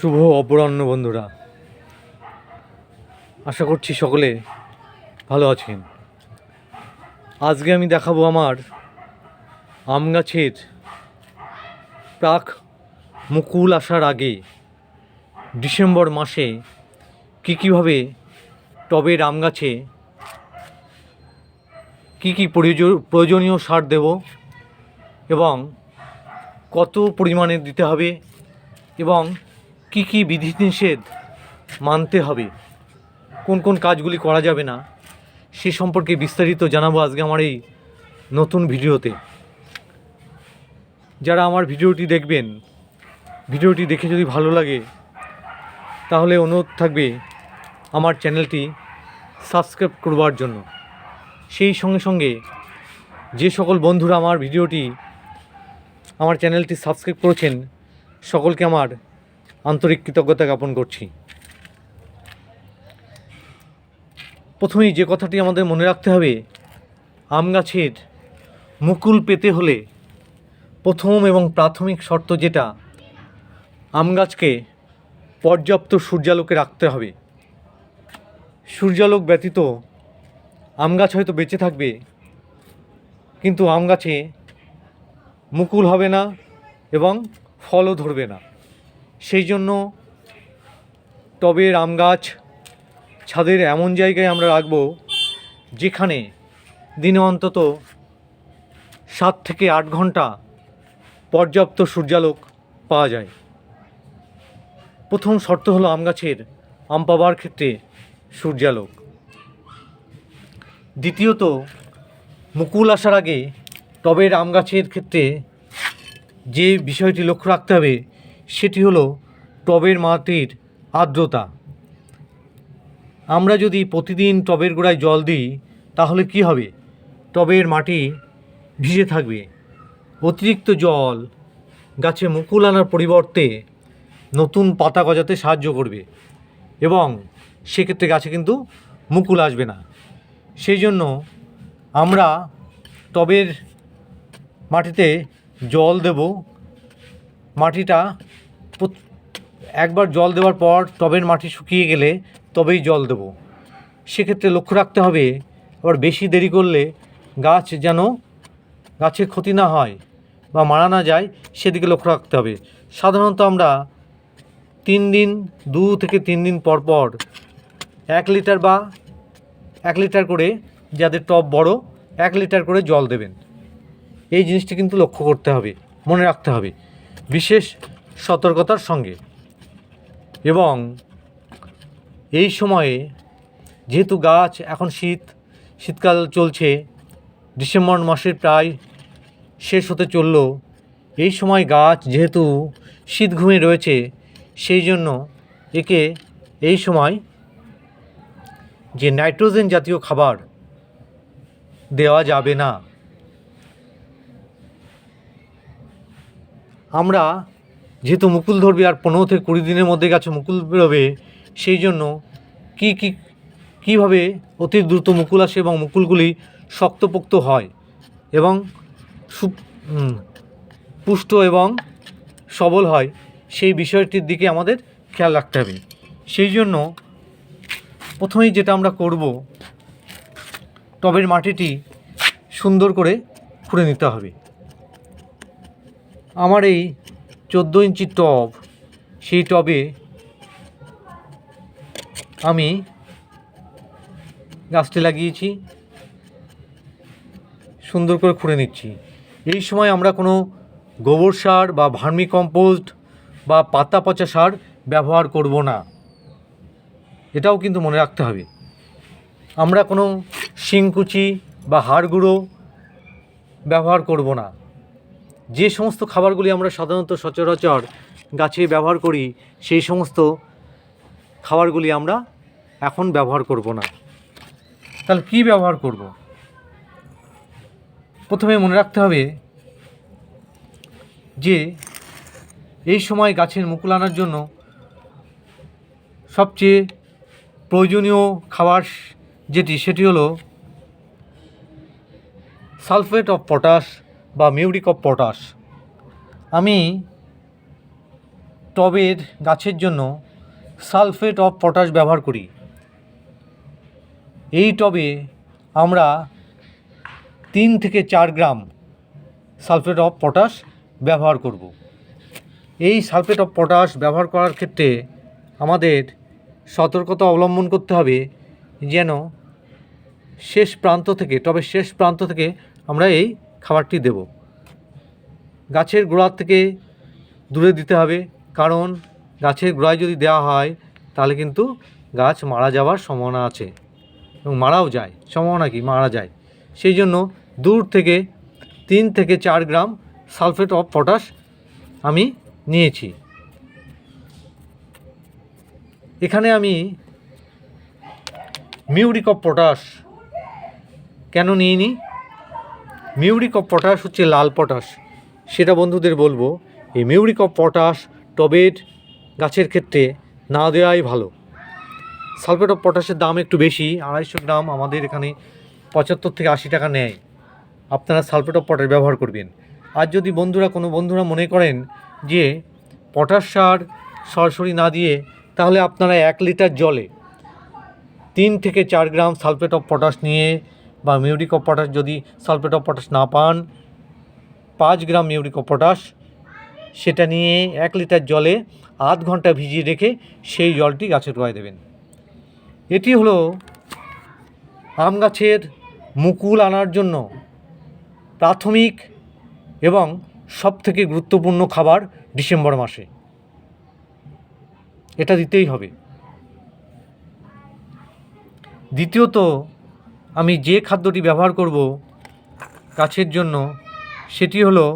শুভ অপরাহ্ন বন্ধুরা। আশা করছি সকলে ভালো আছেন। আজকে আমি দেখাবো আমার আম গাছের প্রাক মুকুল আসার আগে ডিসেম্বর মাসে কী কীভাবে টবের আম গাছে কী কী প্রয়োজ- প্রয়োজনীয় সার দেব এবং কত পরিমাণে দিতে হবে এবং কি কি বিধিনিষেধ মানতে হবে? কোন কোন কাজগুলি করা যাবে না? সে সম্পর্কে বিস্তারিত জানাব আজকে আমার এই নতুন ভিডিওতে। যারা আমার ভিডিওটি দেখবেন, ভিডিওটি দেখে যদি ভালো লাগে, তাহলে অনুরোধ থাকবে আমার চ্যানেলটি সাবস্ক্রাইব করবার জন্য। সেই সঙ্গে সঙ্গে যে সকল বন্ধুরা আমার ভিডিওটি আমার চ্যানেলটি সাবস্ক্রাইব করেছেন, সকলকে আমার আন্তরিক কৃতজ্ঞতা জ্ঞাপন করছি। প্রথমেই যে কথাটি আমাদের মনে রাখতে হবে, আম গাছের মুকুল পেতে হলে প্রথম এবং প্রাথমিক শর্ত যেটা, আম গাছকে পর্যাপ্ত সূর্যালোকে রাখতে হবে। সূর্যালোক ব্যতীত আম গাছ হয়তো বেঁচে থাকবে, কিন্তু আম গাছে মুকুল হবে না এবং ফলও ধরবে না। সেই জন্য টবের আম গাছ ছাদের এমন জায়গায় আমরা রাখব যেখানে দিনে অন্তত সাত থেকে আট ঘণ্টা পর্যাপ্ত সূর্যালোক পাওয়া যায়। প্রথম শর্ত হলো আম গাছের, আম পাবার ক্ষেত্রে সূর্যালোক। দ্বিতীয়ত, মুকুল আসার আগে টবের আম গাছের ক্ষেত্রে যে বিষয়টি লক্ষ্য রাখতে হবে সেটি হলো টবের মাটির আর্দ্রতা। আমরা যদি প্রতিদিন টবের গোড়ায় জল দিই, তাহলে কি হবে? টবের মাটি ভিজে থাকবে। অতিরিক্ত জল গাছে মুকুল আনার পরিবর্তে নতুন পাতা গজাতে সাহায্য করবে এবং সেক্ষেত্রে গাছে কিন্তু মুকুল আসবে না। সেই জন্য আমরা টবের মাটিতে জল দেব। মাটিটা একবার জল দেওয়ার পর টবের মাটি শুকিয়ে গেলে তবেই জল দেব। সেক্ষেত্রে লক্ষ্য রাখতে হবে, আবার বেশি দেরি করলে গাছ যেন গাছের ক্ষতি না হয় বা মারা না যায়, সেদিকে লক্ষ্য রাখতে হবে। সাধারণত আমরা তিন দিন, দু থেকে তিন দিন পর পর এক লিটার বা এক লিটার করে যাদের টব বড়, এক লিটার করে জল দেবেন। এই জিনিসটি কিন্তু লক্ষ্য করতে হবে, মনে রাখতে হবে, বিশেষ সতর্কতার সঙ্গে। এবং এই সময়ে যেহেতু গাছ এখন শীত, শীতকাল চলছে, ডিসেম্বর মাসের প্রায় শেষ হতে চলল, এই সময় গাছ যেহেতু শীত ঘুমে রয়েছে, সেই জন্য একে এই সময় যে নাইট্রোজেন জাতীয় খাবার দেওয়া যাবে না। আমরা যেহেতু মুকুল ধরবে আর পনেরো থেকে কুড়ি দিনের মধ্যে গাছে মুকুল বেরোবে, সেই জন্য কী কী, কীভাবে অতি দ্রুত মুকুল আসে এবং মুকুলগুলি শক্তপোক্ত হয় এবং সু পুষ্ট এবং সবল হয়, সেই বিষয়টির দিকে আমাদের খেয়াল রাখতে হবে। সেই জন্য প্রথমেই যেটা আমরা করব, টবের মাটিটি সুন্দর করে খুঁড়ে নিতে হবে। আমার এই চোদ্দ ইঞ্চি টব, সেই টবে আমি গাছটি লাগিয়েছি, সুন্দর করে খুঁড়ে নিচ্ছি। এই সময় আমরা কোনো গোবর সার বা ভার্মি কম্পোস্ট বা পাতা পচা সার ব্যবহার করব না। এটাও কিন্তু মনে রাখতে হবে। আমরা কোনো শিংকুচি বা হাড় গুঁড়ো ব্যবহার করব না। যে সমস্ত খাবারগুলি আমরা সাধারণত সচরাচর গাছে ব্যবহার করি, সেই সমস্ত খাবারগুলি আমরা এখন ব্যবহার করব না। তাহলে কী ব্যবহার করব? প্রথমে মনে রাখতে হবে যে, এই সময় গাছের মুকুল আনার জন্য সবচেয়ে প্রয়োজনীয় খাবার যেটি, সেটি হলো সালফেট অফ পটাশ। বা মিউরিক অফ পটাশ। আমি টবের গাছের জন্য সালফেট অফ পটাশ ব্যবহার করি। এই টবে আমরা তিন থেকে চার গ্রাম সালফেট অফ পটাশ ব্যবহার করব। এই সালফেট অফ পটাশ ব্যবহার করার ক্ষেত্রে আমাদের সতর্কতা অবলম্বন করতে হবে যেন শেষ প্রান্ত থেকে, টবের শেষ প্রান্ত থেকে আমরা এই খাবারটি দেব। গাছের গোড়ার থেকে দূরে দিতে হবে, কারণ গাছের গোড়ায় যদি দেওয়া হয়, তাহলে কিন্তু গাছ মারা যাওয়ার সম্ভাবনা আছে। এবং মারাও যায়, সম্ভাবনা কি? মারা যায়। সেই জন্য দূর থেকে তিন থেকে চার গ্রাম সালফেট অফ পটাশ আমি নিয়েছি। এখানে আমি মিউরিক অফ পটাশ কেন নিইনি? মিউরিক অফ পটাশ হচ্ছে লাল পটাশ। সেটা বন্ধুদের বলব, এই মিউরিক অফ পটাশ টবের গাছের ক্ষেত্রে না দেওয়াই ভালো। সালফেট অফ পটাশের দাম একটু বেশি, আড়াইশো গ্রাম আমাদের এখানে পঁচাত্তর থেকে আশি টাকা নেয়। আপনারা সালফেট অফ পটাশ ব্যবহার করবেন। আর যদি বন্ধুরা, কোনো বন্ধুরা মনে করেন যে পটাশ সার সরাসরি না দিয়ে, তাহলে আপনারা এক লিটার জলে তিন থেকে চার গ্রাম সালফেট অফ পটাশ নিয়ে বা মিউরিক অফ পটাশ যদি সালফেট অফ পটাশ না পান, পাঁচ গ্রাম মিউরিক অফ পটাশ, সেটা নিয়ে এক লিটার জলে আধ ঘণ্টা ভিজিয়ে রেখে সেই জলটি গাছের গোড়ায় দেবেন। এটি হলো আম গাছের মুকুল আনার জন্য প্রাথমিক এবং সবথেকে গুরুত্বপূর্ণ খাবার ডিসেম্বর মাসে। এটা দিতেই হবে। দ্বিতীয়ত আমি যে খাদ্যটি ব্যবহার করব গাছের জন্য, সেটি হলো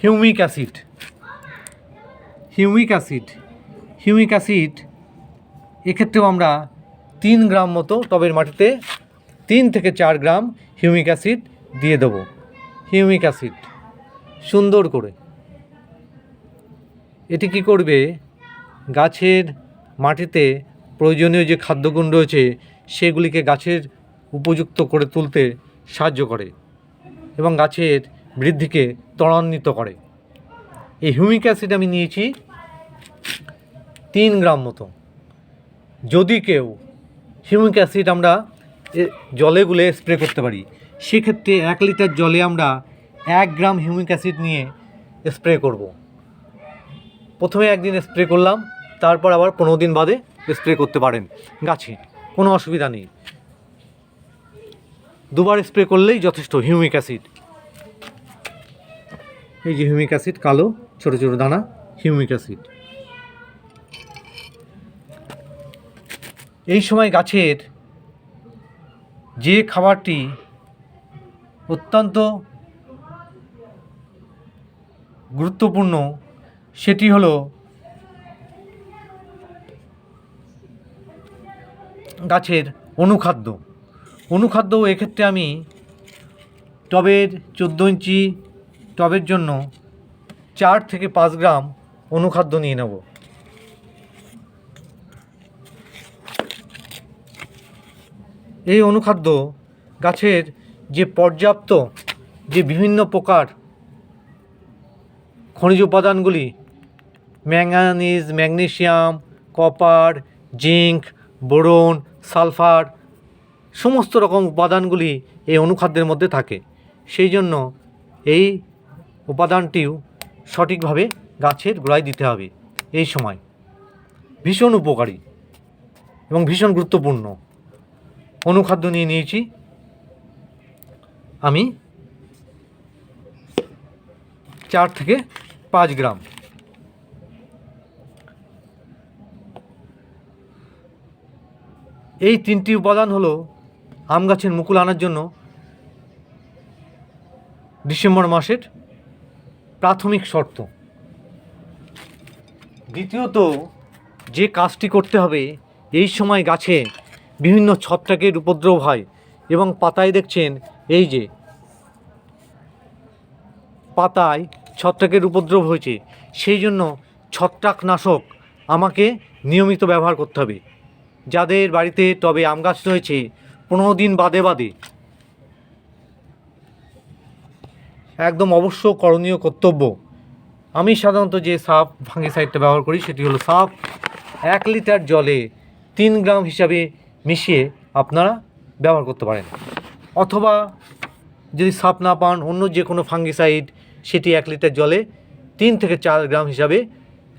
humic acid. Humic acid. Humic acid, এক্ষেত্রেও আমরা তিন গ্রাম মতো টবের মাটিতে তিন থেকে চার গ্রাম হিউমিক অ্যাসিড দিয়ে দেবো। হিউমিক অ্যাসিড, সুন্দর করে। এটি কি করবে? গাছের মাটিতে প্রয়োজনীয় যে খাদ্যগুণ রয়েছে, সেগুলিকে গাছের উপযুক্ত করে তুলতে সাহায্য করে এবং গাছের বৃদ্ধিকে ত্বরান্বিত করে। এই হিউমিক অ্যাসিড আমি নিয়েছি তিন গ্রাম মতো। যদি কেউ হিউমিক অ্যাসিড আমরা জলে গুলে স্প্রে করতে পারি, সেক্ষেত্রে এক লিটার জলে আমরা এক গ্রাম হিউমিক অ্যাসিড নিয়ে স্প্রে করব। প্রথমে একদিন স্প্রে করলাম, তারপর আবার পনেরো দিন বাদে স্প্রে করতে পারেন গাছে, কোনো অসুবিধা নেই। দুবার স্প্রে করলেই যথেষ্ট, হিউমিক অ্যাসিড। এই যে হিউমিক অ্যাসিড, কালো, ছোট ছোট দানা, হিউমিক অ্যাসিড। এই সময় গাছের যে খাবারটি অত্যন্ত গুরুত্বপূর্ণ, সেটি হলো গাছের অনুখাদ্য। অনুখাদ্য এক্ষেত্রে আমি টবের চোদ্দ ইঞ্চি টবের জন্য চার থেকে পাঁচ গ্রাম অনুখাদ্য নিয়ে নেব। এই অনুখাদ্য গাছের যে পর্যাপ্ত যে বিভিন্ন প্রকার খনিজ উপাদানগুলি manganese magnesium copper zinc boron, sulphur সমস্ত রকম উপাদানগুলি এই অনুখাদ্যের মধ্যে থাকে। সেই জন্য এই উপাদানটিও সঠিকভাবে গাছের গোড়ায় দিতে হবে এই সময়। ভীষণ উপকারী এবং ভীষণ গুরুত্বপূর্ণ। অনুখাদ্য নিয়ে নিয়েছি। আমি চার থেকে পাঁচ গ্রাম। এই তিনটি উপাদান হলো আম গাছের মুকুল আনার জন্য ডিসেম্বর মাসের প্রাথমিক শর্ত। দ্বিতীয়ত, যে কাজটি করতে হবে, এই সময় গাছে বিভিন্ন ছত্রাকের উপদ্রব হয় এবং পাতায় দেখছেন এই যে পাতায় ছত্রাকের উপদ্রব হয়েছে, সেই জন্য ছত্রাকনাশক আমাকে নিয়মিত ব্যবহার করতে হবে। যাদের বাড়িতে টবে আম গাছ রয়েছে পনেরো দিন বাদে বাদে। একদম অবশ্য করণীয় কর্তব্য। আমি সাধারণত যে সাপ ফাঙ্গিসাইডটা ব্যবহার করি, সেটি হলো সাপ এক লিটার জলে তিন গ্রাম হিসাবে মিশিয়ে আপনারা ব্যবহার করতে পারেন। অথবা যদি সাপ না পান, অন্য যে কোনো ফাঙ্গিসাইড সেটি এক লিটার জলে তিন থেকে চার গ্রাম হিসাবে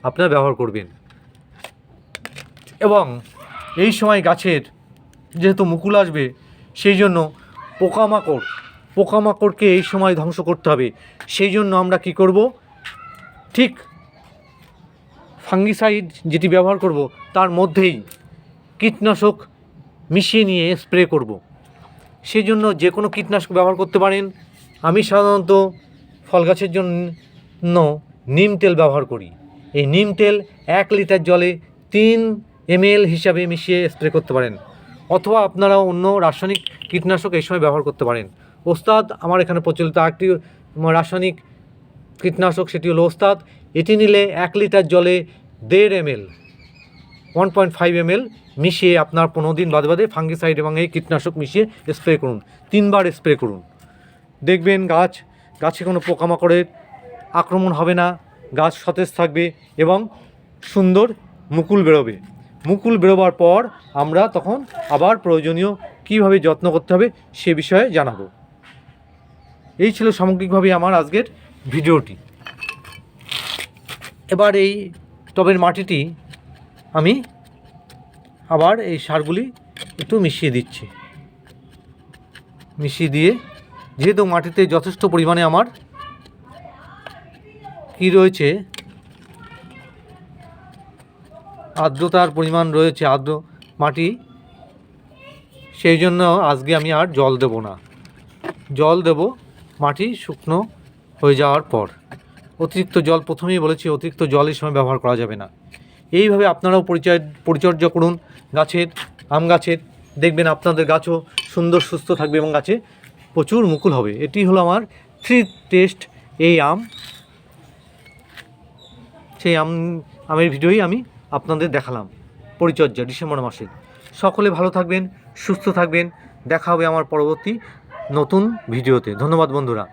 আপনারা ব্যবহার করবেন। এবং এই সময় গাছের যেহেতু মুকুল আসবে, সেই জন্য পোকামাকড়, পোকামাকড়কে এই সময় ধ্বংস করতে হবে। সেই জন্য আমরা কি করব? ঠিক ফাঙ্গিসাইড যেটি ব্যবহার করব, তার মধ্যেই কীটনাশক মিশিয়ে নিয়ে স্প্রে করব। সেই জন্য যে কোনো কীটনাশক ব্যবহার করতে পারেন। আমি সাধারণত ফল গাছের জন্য নিম তেল ব্যবহার করি। এই নিম তেল এক লিটার জলে তিন এমএল হিসাবে মিশিয়ে স্প্রে করতে পারেন। অথবা আপনারা অন্য রাসায়নিক কীটনাশক এই সময় ব্যবহার করতে পারেন। ওস্তাদ, আমার এখানে প্রচলিত আরেকটি রাসায়নিক কীটনাশক সেটি হলো ওস্তাদ, এটি নিলে এক লিটার জলে দেড় ml, one point five ml মিশিয়ে আপনার পনেরো দিন বাদে বাদে ফাঙ্গিসাইড এবং এই কীটনাশক মিশিয়ে স্প্রে করুন। তিনবার স্প্রে করুন। দেখবেন গাছ, গাছে কোনো পোকামাকড়ের আক্রমণ হবে না, গাছ সতেজ থাকবে এবং সুন্দর মুকুল বেরোবে। মুকুল বেরোবার পর আমরা তখন আবার প্রয়োজনীয় কীভাবে যত্ন করতে হবে সে বিষয়ে জানাব। এই ছিল সামগ্রিকভাবে আমার আজকের ভিডিওটি। এবার এই টবের মাটিটি আমি আবার এই সারগুলি একটু মিশিয়ে দিচ্ছি। মিশিয়ে দিয়ে যেহেতু মাটিতে যথেষ্ট পরিমাণে আমার কি রয়েছে আর্দ্রতার পরিমাণ রয়েছে, আর্দ্র মাটি। সেই জন্য আজকে আমি আর জল দেব না। জল দেব মাটি শুকনো হয়ে যাওয়ার পর। অতিরিক্ত জল প্রথমেই বলেছি, অতিরিক্ত জল এই সময় ব্যবহার করা যাবে না। এইভাবে আপনারাও পরিচয়, পরিচর্যা করুন গাছের, আম গাছের। দেখবেন আপনাদের গাছও সুন্দর, সুস্থ থাকবে এবং গাছে প্রচুর মুকুল হবে। এটি হলো আমার থ্রি টেস্ট এই আম। সেই আম, আমের ভিডিওই আমি আপনাদের দেখালাম। পরিচর্যা, ডিসেম্বর মাসে। সকলে ভালো থাকবেন, সুস্থ থাকবেন। দেখা হবে আমার পরবর্তী নতুন ভিডিওতে। ধন্যবাদ বন্ধুরা।